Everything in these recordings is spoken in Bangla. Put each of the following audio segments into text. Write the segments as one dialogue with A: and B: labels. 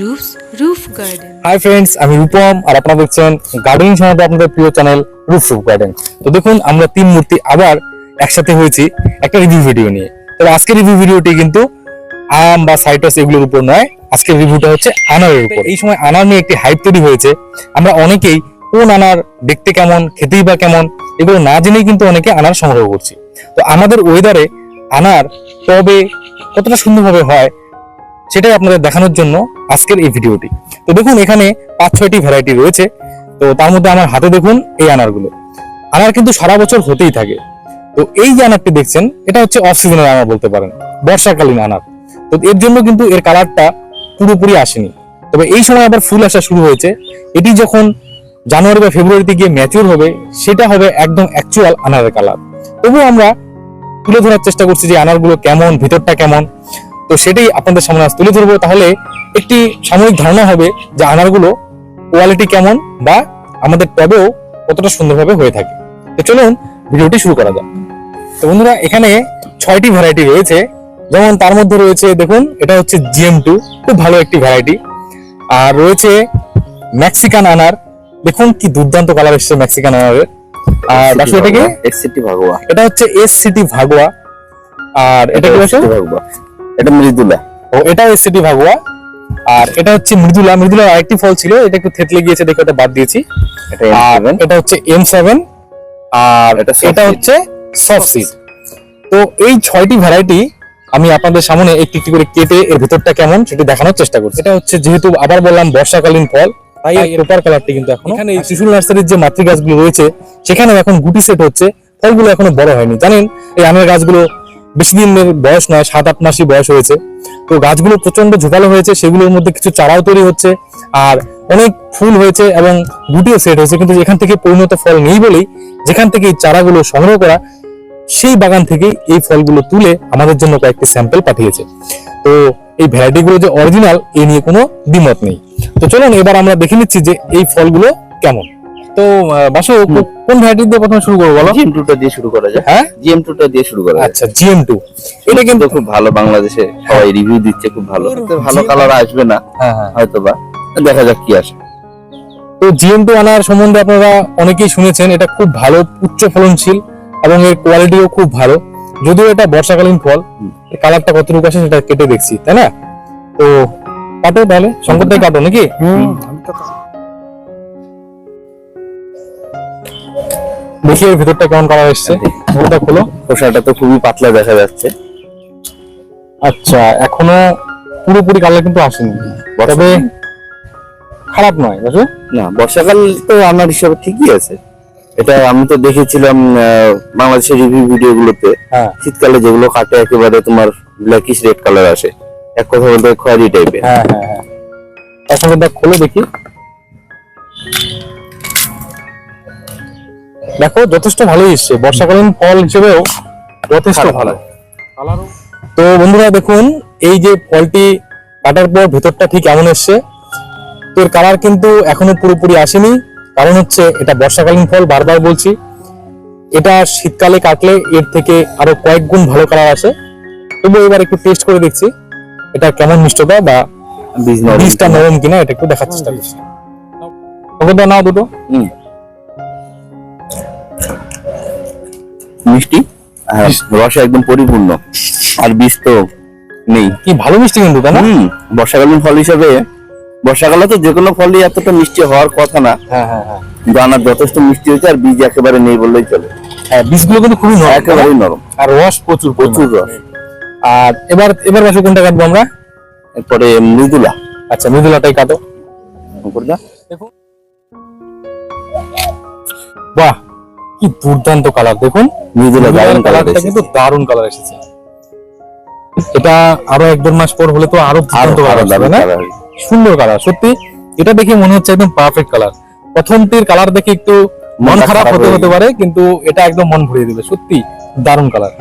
A: Roof's, Roof Garden.
B: High friends আমি রূপম আর আপনারা দেখছেন গার্ডেনিং সম্বন্ধে আপনাদের প্রিয় চ্যানেল রুফ রুফ গার্ডেন তো দেখুন, আমরা তিন মূর্তি আবার একসাথে হয়েছি একটা রিভিউ ভিডিও নিয়ে। তবে আজকের রিভিউ ভিডিওটি কিন্তু আম বা সাইটাস এগুলোর উপর নয়, আজকের রিভিউটা হচ্ছে আনারের উপর। এই সময় আনার নিয়ে একটি হাইপ তৈরি হয়েছে। আমরা অনেকেই কোন আনার দেখতে কেমন, খেতেই বা কেমন, এগুলো না জেনেই কিন্তু অনেকে আনার সংগ্রহ করছি। তো আমাদের ওয়েদারে আনার টবে কতটা সুন্দরভাবে হয় সেটাই আপনাদের দেখানোর জন্য আজকের এই ভিডিওটি। তো দেখুন, এখানে পাঁচ, ছয়টি ভ্যারাইটি রয়েছে। তো তার মধ্যে আমার হাতে দেখুন এই আনারগুলো। আনার কিন্তু সারা বছর হতেই থাকে। তো এই যে আনারটি দেখছেন, এটা হচ্ছে অফ সিজনের আনার বলতে পারেন, বর্ষাকালীন আনার। তো এর জন্য কিন্তু এর কালারটা পুরোপুরি আসেনি। তবে এই সময় আবার ফুল আসা শুরু হয়েছে। এটি যখন জানুয়ারি বা ফেব্রুয়ারিতে গিয়ে ম্যাচিউর হবে, সেটা হবে একদম অ্যাকচুয়াল আনারের কালার তবুও আমরা তুলে ধরার চেষ্টা করছি যে আনারগুলো কেমন, ভিতরটা কেমন। তো সেটাই আপনাদের সামনে আজ তুলে ধরবো। তাহলে একটি সাময়িক ধারণা হবে যে আনারগুলো কোয়ালিটি কেমন বা আমাদের টবেও কতটা সুন্দরভাবে হয়ে থাকে। তো চলুন ভিডিওটি শুরু করা যাক। তো বন্ধুরা এখানে ছয়টি ভ্যারাইটি রয়েছে। যেমন তার মধ্যে রয়েছে দেখুন এটা হচ্ছে জিএম টু খুব ভালো একটি ভ্যারাইটি আর রয়েছে মেক্সিকান আনার। দেখুন কি দুর্দান্ত কালার এসছে মেক্সিকান আনারের। আর
C: এসসিটি ভাগোয়া
B: এটা হচ্ছে এস সিটি ভাগোয়া। আর এটা কি
C: ভাগোয়া। এটা মৃদুলা।
B: ও এটা এসসিটি ভাগোয়া। আর এটা হচ্ছে মৃদুলা। মৃদুলা আরেকটি ফল ছিল এটা একটু থেতলে গিয়েছে দেখে ওটা বাদ দিয়েছি।
C: এটা
B: আর এটা হচ্ছে এম সেভেন আর
C: এটা
B: এটা হচ্ছে সফট সিড তো এই ছয়টি ভ্যারাইটি আমি আপনাদের সামনে একটি একটি করে কেটে এর ভিতরটা কেমন সেটি দেখানোর চেষ্টা করছি। এটা হচ্ছে যেহেতু আবার বললাম বর্ষাকালীন ফল তাই এর উপর কালারটি কিন্তু এখন। এখানে এই শিশু নার্সারির যে মাতৃ গাছগুলো রয়েছে সেখানে এখন গুটি সেট হচ্ছে। ফলগুলো এখনও বড় হয়নি। জানেন এই আমের গাছগুলো বেশি দিনের বয়স নয়, সাত, আট মাসই বয়স হয়েছে। তো গাছগুলো প্রচণ্ড ঝোপালো হয়েছে, সেগুলোর মধ্যে কিছু চারাও তৈরি হচ্ছে, আর অনেক ফুল হয়েছে এবং গুটিও সেট হয়েছে, কিন্তু এখান থেকে পরিণত ফল নেই বলেই যেখান থেকে এই চারাগুলো সংগ্রহ করা, সেই বাগান থেকে এই ফলগুলো তুলে আমাদের জন্য কয়েকটি স্যাম্পল পাঠিয়েছে। তো এই ভ্যারাইটিগুলো যে অরিজিনাল, এ নিয়ে কোনো দ্বিমত নেই। তো চলুন, এবার আমরা দেখে নিচ্ছি যে এই ফলগুলো কেমন। তো বাসু কোন ভ্যারাইটি দিয়ে প্রথমে শুরু করব বলো?
C: জিএম টুটা দিয়ে শুরু করা যায়
B: হ্যাঁ?
C: জিএম টুটা দিয়ে শুরু করা যায়
B: আচ্ছা জিএম টু এটা কিন্তু
C: খুব ভালো বাংলাদেশে সবাই রিভিউ দিচ্ছে খুব ভালো। ভালো কালার আসবে না
B: হ্যাঁ হ্যাঁ।
C: হয়তো বা দেখা যাক কি আসে।
B: তো জিএম টু আনার সম্বন্ধে আপনারা অনেকেই শুনেছেন এটা খুব ভালো উচ্চ ফলনশীল এবং এর কোয়ালিটিও খুব ভালো। যদিও এটা বর্ষাকালীন ফল
C: হুম।
B: কালারটা কতটুকু আসে সেটা কেটে দেখছি তাই না? তো কাটো তাহলে শঙ্করটাই কাটো নাকি? দেখি এর ভিতরটা কেমন কালার এসছে? ওটা খোলো।
C: খোসাটা তো খুবই পাতলা দেখা যাচ্ছে।
B: আচ্ছা এখনও পুরোপুরি কালার কিন্তু আসেনি। তবে খারাপ নয় বুঝলো
C: না বর্ষাকাল তো আমার হিসাবে ঠিকই আছে। এটা আমি তো দেখেছিলাম বাংলাদেশের রিভিউ ভিডিও গুলোতে
B: হ্যাঁ।
C: শীতকালে যেগুলো কাটে একেবারে তোমার ব্ল্যাকিশ রেড কালার আসে। এক কথা বলতে খয়েরি টাইপের
B: হ্যাঁ হ্যাঁ হ্যাঁ। এখন খোলো দেখি। দেখো যথেষ্ট ভালোই এসছে। বর্ষাকালীন ফল হিসেবেও যথেষ্ট
C: ভালো,
B: তো বন্ধুরা দেখুন এই যে ফলটি কাটার পর ভেতরটা ঠিক এমন এসছে। তো এর কালার কিন্তু এখনও পুরোপুরি আসেনি। কারণ হচ্ছে এটা বর্ষাকালীন ফল বারবার বলছি। এটা শীতকালে কাটলে এর থেকে আরও কয়েক গুণ ভালো কালার আসে। তবু এবার একটু টেস্ট করে দেখছি এটা কেমন মিষ্টতা বা বীজটা। নরম কিনা এটা একটু দেখার চেষ্টা করছি। ওকে নাও দুটো।
C: হুম। মিষ্টি রসে একদম পরিপূর্ণ। আর বীজ তো নেই।
B: কি ভালো মিষ্টি কিন্তু তাই না?
C: বর্ষাকালীন ফল হিসাবে বর্ষাকালে তো যে কোনো ফলই এতটা মিষ্টি হওয়ার কথা না।
B: হ্যাঁ হ্যাঁ হ্যাঁ।
C: কিন্তু আনার যথেষ্ট মিষ্টি হয়েছে আর বীজ একেবারে নেই বললেই চলে।
B: হ্যাঁ বীজগুলো কিন্তু খুবই নরম
C: একেবারেই নরম।
B: আর রস প্রচুর
C: প্রচুর রস।
B: আর এবার এবার বাসু কোনটা কাটবো আমরা?
C: এরপরে মৃদুলা।
B: আচ্ছা মৃদুলাটাই কাটো।
C: দাও।
B: বাহ! কি দুর্দান্ত কালার দেখুন।
C: মৃদুলা দারুণ কালার
B: কিন্তু দারুণ কালার এসেছে। এটা আরও এক দেড় মাস পর হলে তো
C: আরও
B: দুর্দান্ত কালার
C: দারুণ
B: না? সুন্দর কালার সত্যি। এটা দেখে মনে হচ্ছে একদম পারফেক্ট কালার প্রথমটির কালার দেখে একটু মন খারাপ
C: খারাপ
B: হতে হতে পারে কিন্তু এটা একদম মন ভরিয়ে দিবে সত্যি। দারুণ কালার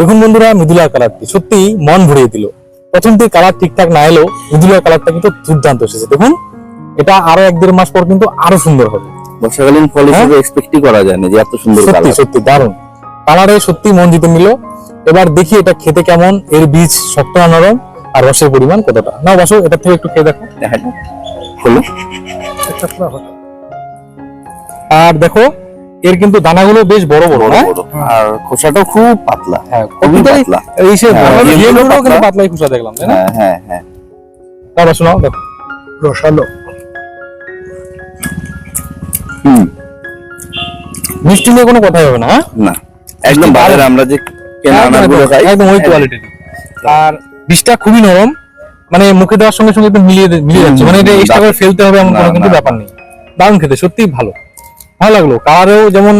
B: দেখুন বন্ধুরা মৃদুলা কালারটি সত্যি মন ভরিয়ে দিল। প্রথমটি কালার ঠিকঠাক না এলেও মৃদুলা কালারটা কিন্তু দুর্দান্ত এসেছে। দেখুন এটা আরও এক দেড় মাস পর কিন্তু আরও সুন্দর হবে।
C: বর্ষাকালীন ফল হিসেবে এক্সপেক্টই করা যায় না যে এত সুন্দর
B: সত্যি সত্যি দারুণ। কালারে সত্যি মন জিতে নিল। এবার দেখি এটা খেতে কেমন এর বীজ শক্ত না নরম আর রসের পরিমাণ কতটা। না বাসো এটা থেকে একটু খেয়ে দেখো।
C: হলো
B: আর দেখো এর কিন্তু দানাগুলো বেশ বড় বড়
C: বড়
B: না
C: আর খোসাটাও খুব পাতলা।
B: হ্যাঁ
C: খুবই পাতলা।
B: এই সে
C: হ্যাঁ,
B: কিন্তু পাতলাই খোসা দেখলাম তাই না?
C: হ্যাঁ হ্যাঁ হ্যাঁ।
B: তারপর শোনাও দেখো
D: রসালো।
C: হুম।
B: মিষ্টি নিয়ে কোনো কথাই হবে না হ্যাঁ?
C: না। একদম বাজারে আমরা যে কেনা
B: একদম,
C: আনারগুলো খাই।
B: একদম ওই কোয়ালিটির আর বীজটা খুবই নরম মানে মুখে দেওয়ার সঙ্গে সঙ্গে একদম মিলিয়ে মিলিয়ে যাচ্ছে। মানে এটা এক্সট্রা করে ফেলতে হবে এমন কোনো কিন্তু ব্যাপার নেই। দারুণ খেতে সত্যিই ভালো। ভালো লাগল। কালারেও যেমন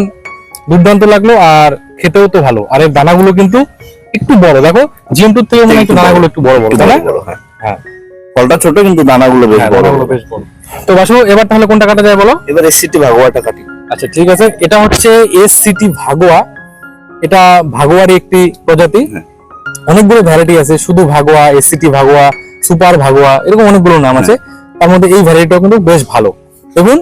B: দুর্দান্ত লাগল আর খেতেও তো ভালো। আর এর দানাগুলো কিন্তু একটু বড়। দেখো জিএম টুর থেকে মনে হয় একটু দানাগুলো একটু বড় বড় তাই
C: হ্যাঁ।
B: হ্যাঁ।
C: ফলটা ছোট কিন্তু দানাগুলো বেশ
B: হ্যাঁ,
C: বড়। বড়।
B: বেশ বড়। তো বাসু এবার তাহলে কোনটা কাটা যায় বলো?
C: এবার এসিটি ভাগোয়াটা কাটি।
B: আচ্ছা ঠিক আছে। এটা হচ্ছে এস সিটি ভাগোয়া। এটা ভাগোয়ারই একটি প্রজাতি।
C: হ্যাঁ।
B: অনেকগুলো ভ্যারাইটি আছে। শুধু Bhagwa S city Bhagwa super Bhagwa এরকম অনেকগুলো নাম আছে। তার মধ্যে এই ভ্যারাইটিটাও কিন্তু বেশ ভালো। দেখুন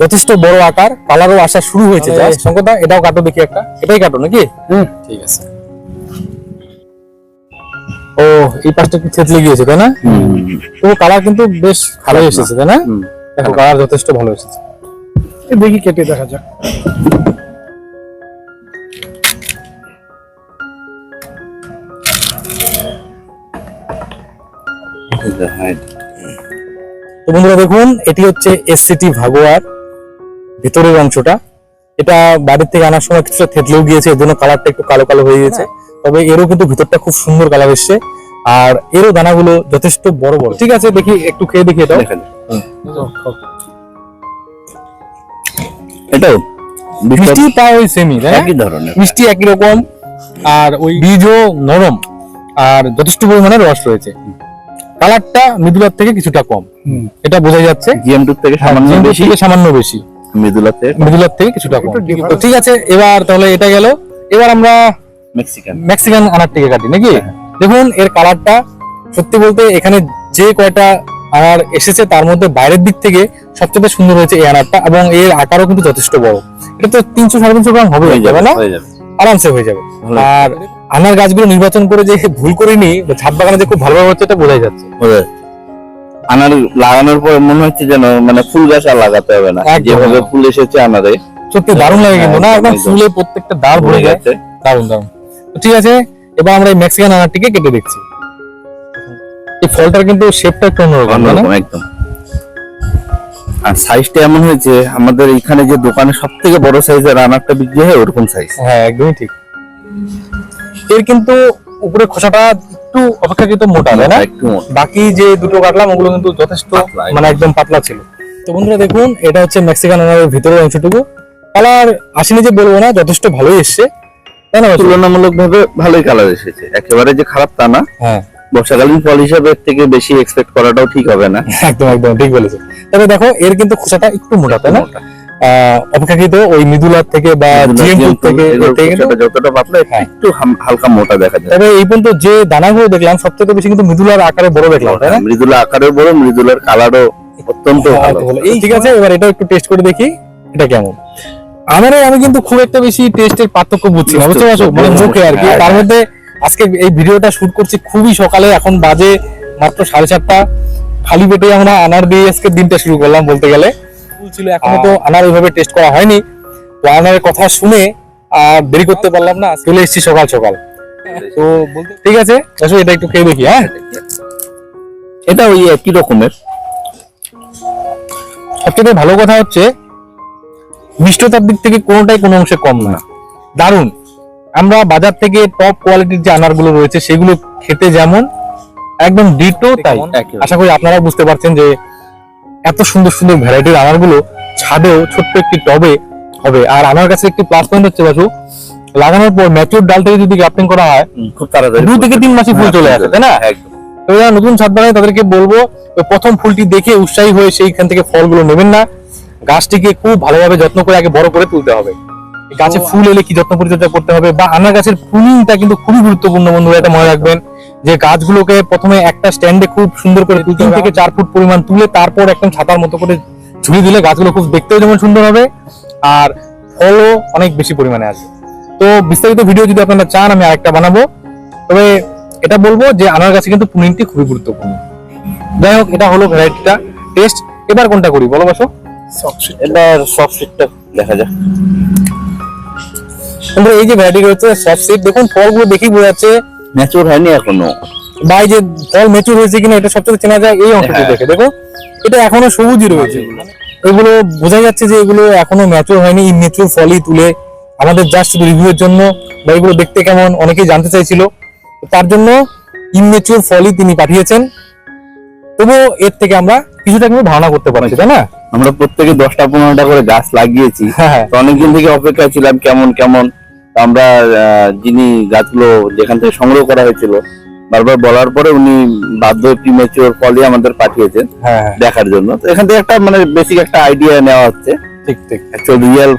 B: যথেষ্ট বড় আকার কালারও আসা শুরু হয়েছে শঙ্করদা এটাও কাটো দেখি একটা। এটাই কাটো নাকি? হুম। ঠিক আছে। ও এই পাশটা একটু থেতলে গিয়েছে তাই না? তো কালার কিন্তু বেশ ভালো এসেছে তাই না? দেখো কালার যথেষ্ট ভালো এসেছে।
D: দেখি কেটে দেখা যাক।
B: তো বন্ধুরা দেখুন এটি হচ্ছে এসসিটি ভাগোয়ার। ভেতরের অংশটা। এটা বাড়ির থেকে আনার সময় কিছুটা থেতলেও গিয়েছে এর জন্য কালারটা একটু কালো কালো হয়ে গেছে তবে এরও কিন্তু ভিতরটা খুব সুন্দর কালার এসছে। আর এরও দানাগুলো যথেষ্ট বড় বড়। ঠিক আছে দেখি একটু খেয়ে দেখি
C: দেখেন। এটাও
B: মিষ্টি তা ওই সেমি?
C: একই ধরনের।
B: মিষ্টি একই রকম আর ওই বীজও নরম আর যথেষ্ট পরিমাণে রস রয়েছে। কালারটা মৃদুলার থেকে কিছুটা কম। এটা বোঝা যাচ্ছে।
C: জিএম টুর থেকে সামান্য বেশি।
B: সামান্য বেশি। মৃদুলার থেকে? কিছুটা কম। তো ঠিক আছে এবার তাহলে এটা গেল। এবার আমরা
C: মেক্সিকান
B: মেক্সিকান আনারটিকে কাটি নাকি? দেখুন এর কালারটা সত্যি বলতে এখানে যে কয়টা আনার এসেছে তার মধ্যে বাইরের দিক থেকে সবচেয়ে সুন্দর হয়েছে এই আনারটা এবং এর আকারও কিন্তু যথেষ্ট বড়। এটা তো তিনশো সাড়ে তিনশো গ্রাম হবে
C: হয়ে যাবে
B: না? আরামসে হয়ে যাবে। আর আনার গাছগুলো নির্বাচন করে যে ভুল করিনি বা ছাদ বাগানে যে খুব ভালোভাবে হচ্ছে এটা বোঝাই যাচ্ছে।
C: আনার লাগানোর পর মনে হচ্ছে যেন মানে ফুল গাছ আর লাগাতে হবে না। যেভাবে ফুল এসেছে আনারে।
B: সত্যি দারুণ লাগে কিন্তু না? একদম। ফুলে প্রত্যেকটা দাঁড় ভরে
C: যাচ্ছে
B: দারুণ দারুণ। ঠিক আছে এবার আমরা এই মেক্সিকান আনারটিকে কেটে দেখছি। এই ফলটার কিন্তু শেপটা একটু অন্যরকম
C: অন্যরকম একদম। আর সাইজটা এমন হয়েছে আমাদের এখানে যে দোকানে সব থেকে বড় সাইজের আনারটা বিক্রি হয় ওরকম সাইজ
B: হ্যাঁ একদমই ঠিক। এর কিন্তু উপরে খোসাটা একটু অপেক্ষাকৃত মোটা তাই না?
C: একটু
B: বাকি যে দুটো কাটলাম ওগুলো কিন্তু যথেষ্ট মানে একদম পাতলা ছিল। তো বন্ধুরা দেখুন এটা হচ্ছে মেক্সিকান আনারের ভিতরের অংশটুকু। কালার আসেনি যে বলব না যথেষ্ট ভালোই এসছে। তাই না
C: তুলনামূলক ভাবে ভালোই কালার এসেছে। একেবারে যে খারাপ তা না।
B: হ্যাঁ।
C: বর্ষাকালীন ফল হিসাবে থেকে বেশি এক্সপেক্ট করাটাও ঠিক হবে না।
B: একদম একদম ঠিক বলেছ তবে দেখো এর কিন্তু খোসাটা একটু মোটা তাই না? অপেক্ষাকৃত ওই মিদুলার থেকে বা থেকে
C: যতটা পাতলা একটু-
B: হ্যাঁ।
C: হালকা মোটা দেখা যায়।
B: তবে এই পর্যন্ত যে দানাগুলো দেখলাম সবচেয়ে বেশি কিন্তু মিদুলার আকারে বড় দেখলাম তাই না?
C: মৃদুলা আকারেও বড় মৃদুলার কালারও অত্যন্ত ভালো।
B: এই ঠিক আছে এবার এটা একটু টেস্ট করে দেখি এটা কেমন। আমারে আমি কিন্তু খুব একটা বেশি টেস্টের পার্থক্য বুঝছি না বুঝতে পারছ? মানে মুখে আর কি।
C: হ্যাঁ,
B: তার মধ্যে আজকে এই ভিডিওটা শুট করছি খুবই সকালে এখন বাজে মাত্র সাড়ে চারটা। খালি পেটে আমরা আনার দিয়ে আজকে দিনটা শুরু করলাম বলতে গেলে। ফুল ছিল এখনও তো আনার ওইভাবে টেস্ট করা হয়নি। তো আনারের কথা শুনে আর দেরি করতে পারলাম না চলে এসেছি সকাল সকাল। তো ঠিক আছে আসো এটা একটু খেয়ে দেখি হ্যাঁ?
C: এটা ওই একই রকমের।
B: সবচেয়ে ভালো কথা হচ্ছে মিষ্টতার দিক থেকে কোনোটাই কোনো অংশে কম না। দারুণ। আমরা বাজার থেকে টপ কোয়ালিটির যে আনারগুলো রয়েছে সেগুলো খেতে যেমন একদম ডিটো তাই। আশা করি আপনারা বুঝতে পারছেন যে এত সুন্দর সুন্দর ভ্যারাইটির আনারগুলো ছাদেও ছোট্ট একটি টবে হবে। আর আনার কাছে একটি প্লাস পয়েন্ট হচ্ছে বাসু লাগানোর পর ম্যাচিউর ডালটাকে যদি গ্রাফটিং করা হয়
C: খুব তাড়াতাড়ি
B: দু থেকে তিন মাসে ফুল
C: হ্যাঁ,
B: চলে আসে তাই না?
C: একদম।
B: তো যারা নতুন ছাদ বাগানে তাদেরকে বলব প্রথম ফুলটি দেখে উৎসাহী হয়ে সেইখান থেকে ফলগুলো নেবেন না। গাছটিকে খুব ভালোভাবে যত্ন করে আগে বড় করে তুলতে হবে। গাছে ফুল এলে কি যত্ন পরিচর্যা করতে হবে? বা আনার গাছের প্রুনিংটা কিন্তু খুবই গুরুত্বপূর্ণ বন্ধুরা এটা মনে রাখবেন। যে গাছগুলোকে প্রথমে একটা স্ট্যান্ডে খুব সুন্দর করে তিন থেকে চার ফুট পরিমাণ তুলে তারপর একদম ছাতার মতো করে ঝুড়ি দিলে গাছগুলো খুব দেখতেও যেমন সুন্দর হবে আর ফলও অনেক বেশি পরিমাণে আসবে। তো বিস্তারিত ভিডিও যদি আপনারা চান আমি আরেকটা বানাবো। তবে এটা বলব যে আনার গাছে কিন্তু পুনিংটি খুবই গুরুত্বপূর্ণ। যাই হোক এটা হলো ভ্যারাইটিটা টেস্ট এবার কোনটা করি? বলো বাসো।
C: এবার সব সিটটা দেখা যাক।
B: এই যে ভ্যারাইটি রয়েছে সফট সিট দেখুন ফলগুলো দেখেই বোঝা যাচ্ছে
C: ম্যাচুর হয়নি
B: এখনও। এই যে ফল মেচুর হয়েছে কিনা এটা সবচেয়ে চেনা যায় এই অংশটি
C: হ্যাঁ।
B: দেখে দেখো। এটা এখনও সবুজই রয়েছে। এগুলো বোঝা যাচ্ছে যে এগুলো এখনও ম্যাচুর হয়নি ইমেচুর ফলই তুলে আমাদের জাস্ট রিভিউয়ের জন্য বা এগুলো দেখতে কেমন অনেকেই জানতে চাইছিল। তার জন্য ইমেচুর ফলই তিনি পাঠিয়েছেন। তবুও এর থেকে আমরা কিছুটা কিন্তু ধারণা করতে পারছি তাই না?
C: আমরা প্রত্যেকে দশটা পনেরোটা করে গাছ লাগিয়েছি।
B: হ্যাঁ।
C: অনেকদিন থেকে অপেক্ষা ছিলাম কেমন কেমন। আমরা যিনি গাছগুলো যেখান থেকে সংগ্রহ করা হয়েছিল বারবার বলার পরে উনি বাধ্য প্রিমেচিওর ফলই আমাদের পাঠিয়েছেন
B: হ্যাঁ হ্যাঁ।
C: দেখার জন্য। তো এখান থেকে একটা মানে বেসিক একটা আইডিয়া নেওয়া হচ্ছে।
B: ঠিক ঠিক।
C: রিয়েল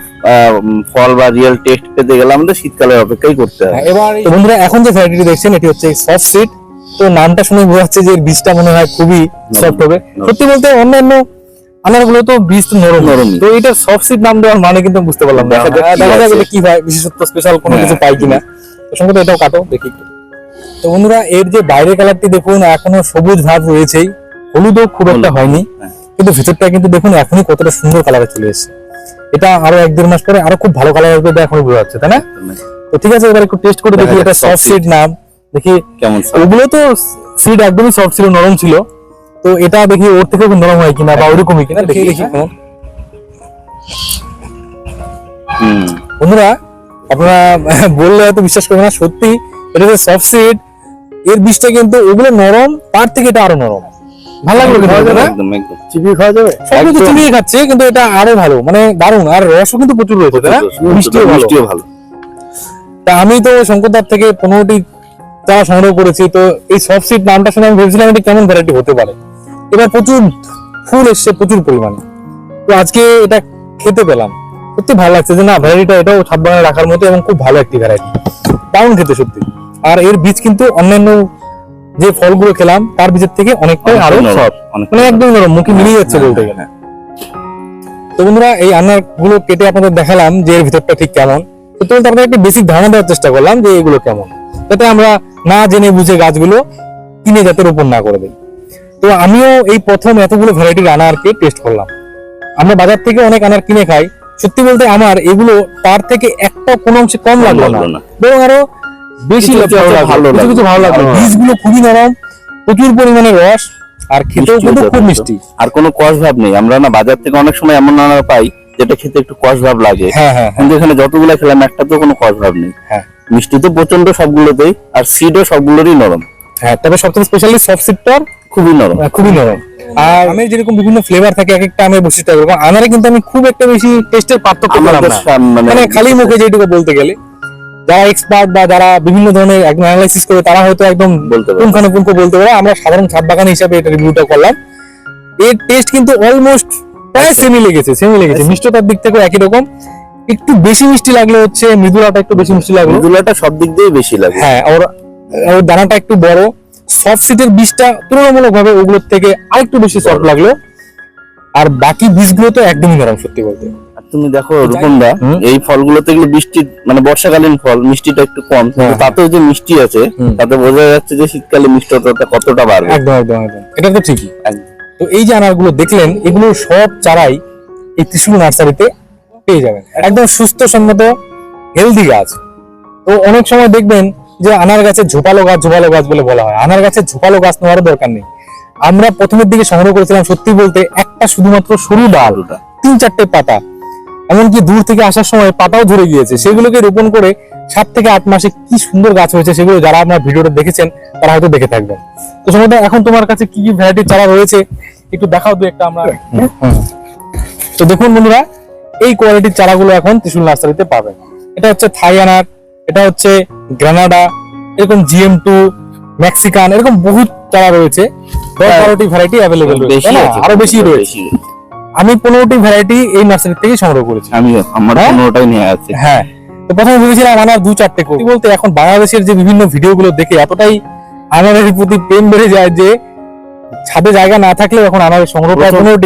C: ফল বা রিয়েল টেস্ট পেতে গেলে আমাদের শীতকালের অপেক্ষাই করতে হবে।
B: হ্যাঁ, এবার বন্ধুরা এখন যে ভ্যারাইটি দেখছেন এটি হচ্ছে সফট সিড তো নামটা শুনে বোঝা যাচ্ছে যে বীজটা মনে হয় খুবই সফট হবে। সত্যি বলতে অন্যান্য আনারগুলো তো বীজ তো নরম। তো এটা সফট সিড নাম দেওয়ার মানে কিন্তু বুঝতে পারলাম না।
C: দেখা যাক
B: হ্যাঁ,
C: কি
B: দেখা এটা কি হয় বিশেষত্ব স্পেশাল কোনো কিছু
C: হ্যাঁ।
B: পাই কিনা। তো এটাও কাটো দেখি। তো বন্ধুরা এর যে বাইরের কালারটি দেখুন এখনও সবুজ ভাব রয়েছেই। হলুদও খুব একটা হয়নি।
C: হ্যাঁ।
B: কিন্তু ভেতরটা কিন্তু দেখুন এখনই কতটা সুন্দর কালারে চলে এসেছে। এটা আরও এক দেড় মাস পরে আরও খুব ভালো কালার আসবে এটা এখনই বোঝা যাচ্ছে তাই না? তো ঠিক আছে এবার একটু টেস্ট করে দেখি এটা সফট সিড নাম। দেখি
C: কেমন
B: ওগুলো তো সিড একদমই সফট ছিল নরম ছিল। তো এটা দেখি ওর থেকেও কি নরম হয় কিনা বা ওরকমই কিনা দেখি। দেখি
C: হুম।
B: বন্ধুরা আপনারা বললে হয়তো বিশ্বাস করবেন না সত্যি এটা যে সফট সিড এর বীজটা কিন্তু ওগুলো নরম তার থেকে এটা আরও নরম। ভালো লাগল কিন্তু
D: চিবিয়ে খাওয়া যাবে?
B: সবই তো। চুলিয়ে খাচ্ছে কিন্তু এটা আরও ভালো মানে দারুণ আর রসও কিন্তু প্রচুর রয়েছে তাই না? মিষ্টিও ভালো।
C: মিষ্টিও ভালো।
B: তা আমি তো শঙ্করদার থেকে পনেরোটি চারা সংগ্রহ করেছি তো এই সফট সিড নামটা শুনে আমি ভেবেছিলাম এটা কেমন ভ্যারাইটি হতে পারে। এবার প্রচুর ফুল এসছে প্রচুর পরিমাণে। তো আজকে এটা খেতে পেলাম। সত্যি ভালো লাগছে যে না ভ্যারাইটিটা এটাও ছাদ বাগানে রাখার মতো এবং খুব ভালো একটি ভ্যারাইটি দারুণ খেতে সত্যি। আর এর বীজ কিন্তু অন্যান্য যে ফলগুলো খেলাম তার বীজের থেকে অনেকটাই
C: আরও
B: সফট মানে একদম নরম। মুখে মিলিয়ে যাচ্ছে বলতে গেলে। তো বন্ধুরা এই আনারগুলো কেটে আপনাদের দেখালাম যে এর ভিতরটা ঠিক কেমন। তো তোমাদের আপনাদের একটা বেসিক ধারণা দেওয়ার চেষ্টা করলাম যে এগুলো কেমন। যাতে আমরা না জেনে বুঝে গাছগুলো কিনে যাতে রোপণ না করে দিই। তো আমিও এই প্রথম এতগুলো ভ্যারাইটির আনারকে টেস্ট করলাম। আমরা বাজার থেকে অনেক আনার কিনে খাই। সত্যি বলতে আমার এগুলো তার থেকে একটা কোনো অংশে কম লাগল না। বরং আরও বেশি ভালো লাগল। কিছু ভালো লাগল। বীজগুলো খুবই নরম প্রচুর পরিমাণে রস আর খেতেও কিন্তু খুব মিষ্টি।
C: আর কোনো কষ ভাব নেই। আমরা না বাজার থেকে অনেক সময় এমন আনার পাই যেটা খেতে একটু কষ ভাব লাগে।
B: হ্যাঁ হ্যাঁ হ্যাঁ।
C: কিন্তু এখানে যতগুলো খেলাম একটা তো কোনো কষ ভাব নেই।
B: হ্যাঁ।
C: মিষ্টি তো প্রচণ্ড সবগুলোতেই আর সিডও সবগুলোরই নরম।
B: হ্যাঁ তবে সবথেকে স্পেশালি সফট সিডটার
C: খুবই নরম।
B: খুবই নরম। আর আমের যেরকম বিভিন্ন ফ্লেভার থাকে এক একটা আমের বৈশিষ্ট্য এরকম আনারে কিন্তু আমি খুব একটা বেশি টেস্টের পার্থক্য পেলাম না।
C: মানে
B: মানে খালি মুখে যেটুকু বলতে গেলে। যারা এক্সপার্ট বা যারা বিভিন্ন ধরনের অ্যানালাইসিস করে তারা হয়তো একদম
C: বলতে পারে।
B: পুঙ্খানুপুঙ্খ বলতে পারে। আমরা সাধারণ ছাদ বাগান হিসাবে এটা রিভিউটা করলাম। এর টেস্ট কিন্তু অলমোস্ট প্রায় সেমি লেগেছে সেমি লেগেছে। মিষ্টতার দিক থেকে একই রকম। একটু বেশি মিষ্টি লাগল হচ্ছে মৃদুলাটা একটু বেশি মিষ্টি লাগল।
C: মৃদুলাটা সব দিক দিয়ে বেশি লাগে।
B: হ্যাঁ ওর ওর দানাটা একটু বড়। সফট সিটের বীজটা তুলনামূলক ভাবে ওগুলোর থেকে আরেকটু বেশি সফট লাগল। আর বাকি বীজগুলো তো একদমই নরম সত্যি বলতে।
C: তুমি দেখো রূপমদা। এই ফলগুলোতে এগুলো বৃষ্টি মানে বর্ষাকালীন ফল মিষ্টিটা একটু কম।
B: হ্যাঁ,
C: তাতেও যে মিষ্টি আছে তাতে বোঝা যাচ্ছে যে শীতকালে মিষ্টতাটা কতটা বাড়বে।
B: একদম একদম একদম। এটা তো ঠিকই। তো এই যে আনারগুলো দেখলেন এগুলো সব চারাই এই ত্রিশুল নার্সারিতে পেয়ে যাবেন। একদম সুস্থ সম্মত হেলদি গাছ। তো অনেক সময় দেখবেন যে আনার গাছের ঝোপালো গাছ ঝোপালো গাছ বলে বলা হয়। আনার গাছের ঝোপালো গাছ নেওয়ারও দরকার নেই। আমরা প্রথমের দিকে সংগ্রহ করেছিলাম সত্যি বলতে একটা শুধুমাত্র সরু ডাল তিন চারটে পাতা। এমনকি দূর থেকে আসার সময় পাতাও ঝরে গিয়েছে। সেগুলোকে রোপণ করে সাত থেকে আট মাসে কি সুন্দর গাছ হয়েছে সেগুলো যারা আপনার ভিডিওটা দেখেছেন তারা হয়তো দেখে থাকবেন। তো সময় এখন তোমার কাছে কি কি ভ্যারাইটির চারা রয়েছে? একটু দেখাও দু একটা আমরা। তো দেখুন বন্ধুরা এই কোয়ালিটির চারাগুলো এখন ত্রিশুল নার্সারিতে পাবেন। এটা হচ্ছে থাই আনার এটা হচ্ছে গ্রানাডা এরকম জিএম টু মেক্সিকান এরকম বহুত চারা রয়েছে দশ
C: হ্যাঁ।
B: বারোটি ভ্যারাইটি অ্যাভেলেবেল রয়েছে। আরও বেশি রয়েছে। আমি পনেরোটি ভ্যারাইটি এই নার্সারি থেকে সংগ্রহ করেছি।
C: আমি আমরা
B: হ্যাঁ?
C: পনেরোটাই নিয়ে আছে।
B: হ্যাঁ। তো প্রথমে ভেবেছিলাম আনার দু চারটে করি বলতে এখন বাংলাদেশের যে বিভিন্ন ভিডিওগুলো দেখে এতটাই আনারের প্রতি প্রেম বেড়ে যায় যে ছাদে জায়গা না থাকলেও এখন আনারের সংগ্রহ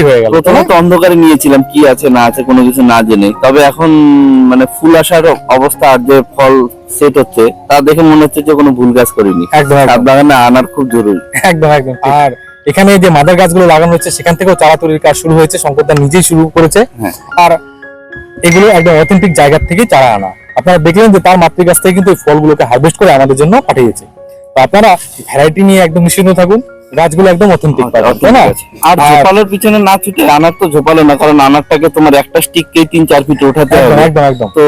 B: হয়ে গেল।
C: প্রথমে তো অন্ধকারে নিয়েছিলাম কি আছে না আছে কোনো কিছু না জেনে। তবে এখন মানে ফুল আসার অবস্থা আর যে ফল সেট হচ্ছে তা দেখে মনে হচ্ছে যে কোনো ভুল কাজ করিনি।
B: একদম
C: ছাদ বাগানে আনার খুব জরুরি।
B: একদম একদম। আর এখানে যে মাদার গাছগুলো লাগানো হচ্ছে সেখান থেকেও চারা তৈরির কাজ শুরু হয়েছে শঙ্করদা নিজেই শুরু করেছে।
C: হ্যাঁ।
B: আর এগুলো একদম অথেন্টিক জায়গা থেকে চারা আনা। আপনারা দেখলেন যে তার মাতৃ গাছ থেকে কিন্তু এই ফলগুলোকে হারভেস্ট করে আমাদের জন্য পাঠিয়েছে। তো আপনারা ভ্যারাইটি নিয়ে একদম নিশ্চিন্ত থাকুন। গাছগুলো একদম অথেন্টিক পাবেন তাই না?
C: আর ঝোপালোর পিছনে না ছুটে আনার তো ঝোপালো না কারণ আনারটাকে তোমার একটা স্টিককেই তিন চার ফিট উঠাতে হবে।
B: একদম একদম।
C: তো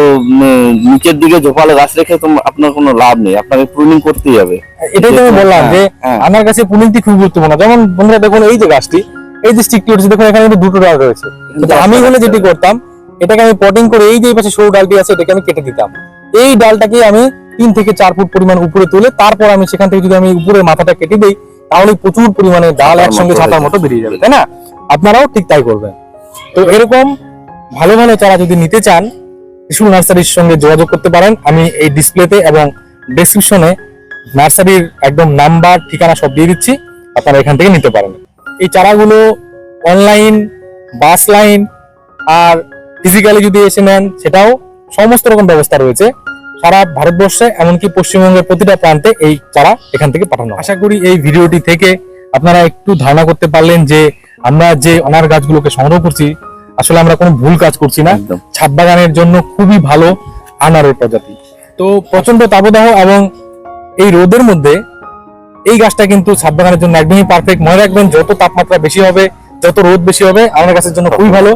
C: নিচের দিকে ঝোপালো গাছ রেখে তো আপনার কোনো লাভ নেই আপনাকে প্রুনিং করতেই হবে।
B: এটাই তো আমি বললাম যে
C: হ্যাঁ।
B: আনার গাছে পুলিংটি খুব গুরুত্বপূর্ণ। যেমন বন্ধুরা দেখুন এই যে গাছটি এই যে স্টিকটি উঠেছে দেখুন এখানে কিন্তু দুটো ডাল রয়েছে। আমি হলে যেটি করতাম এটাকে আমি পটিং করে এই যে পাশে সরু ডালটি আছে এটাকে আমি কেটে দিতাম। এই ডালটাকে আমি তিন থেকে চার ফুট পরিমাণ উপরে তুলে তারপর আমি সেখান থেকে যদি আমি উপরের মাথাটা কেটে দিই তাহলে প্রচুর পরিমাণে ডাল একসঙ্গে ছাতার মতো বেরিয়ে যাবে তাই না? আপনারাও ঠিক তাই করবেন। তো এরকম ভালো ভালো চারা যদি নিতে চান ত্রিশুল নার্সারির সঙ্গে যোগাযোগ করতে পারেন। আমি এই ডিসপ্লেতে এবং ডেসক্রিপশনে নার্সারির একদম নাম্বার ঠিকানা সব দিয়ে দিচ্ছি। আপনারা এখান থেকে নিতে পারেন। এই চারাগুলো অনলাইন বাস লাইন আর ফিজিক্যালি যদি এসে নেন সেটাও সমস্ত রকম ব্যবস্থা রয়েছে। সারা ভারতবর্ষে এমনকি পশ্চিমবঙ্গের প্রতিটা প্রান্তে এই চারা এখান থেকে পাঠানো আশা করি এই ভিডিওটি থেকে আপনারা একটু ধারণা করতে পারলেন যে আমরা যে অনার গাছগুলোকে সংগ্রহ করছি আসলে আমরা কোনো ভুল কাজ করছি না। ছাদ বাগানের জন্য খুবই ভালো আনারের প্রজাতি। তো প্রচণ্ড তাপদাহ এবং এই রোদের মধ্যে এই গাছটা কিন্তু ছাদ বাগানের জন্য একদমই পারফেক্ট মনে রাখবেন যত তাপমাত্রা বেশি হবে যত রোদ বেশি হবে আমার গাছের জন্য খুবই ভালো।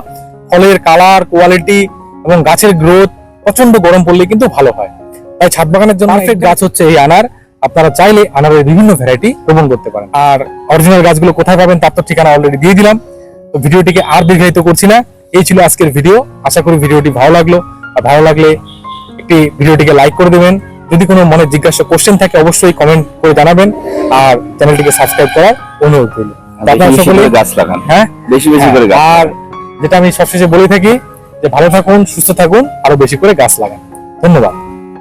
B: ফলের কালার কোয়ালিটি এবং গাছের গ্রোথ প্রচণ্ড গরম পড়লে কিন্তু ভালো হয়। তাই ছাদ বাগানের জন্য পারফেক্ট গাছ হচ্ছে এই আনার। আপনারা চাইলে আনারের বিভিন্ন ভ্যারাইটি রোপণ করতে পারেন। আর অরিজিনাল গাছগুলো কোথায় পাবেন তার তো ঠিকানা অলরেডি দিয়ে দিলাম। তো ভিডিওটিকে আর দীর্ঘায়িত করছি না। এই ছিল আজকের ভিডিও আশা করি ভিডিওটি ভালো লাগল। আর ভালো লাগলে একটি ভিডিওটিকে লাইক করে দেবেন। যদি কোনো মনে জিজ্ঞাসা কোশ্চেন থাকে অবশ্যই কমেন্ট করে জানাবেন। আর চ্যানেলটিকে সাবস্ক্রাইব করার অনুরোধ রইল। আপনারা সকলে
C: গাছ লাগান।
B: হ্যাঁ?
C: বেশি বেশি করে
B: আর যেটা আমি সবশেষে বলে থাকি ভালো থাকুন সুস্থ থাকুন আরও বেশি করে গাছ লাগান। ধন্যবাদ।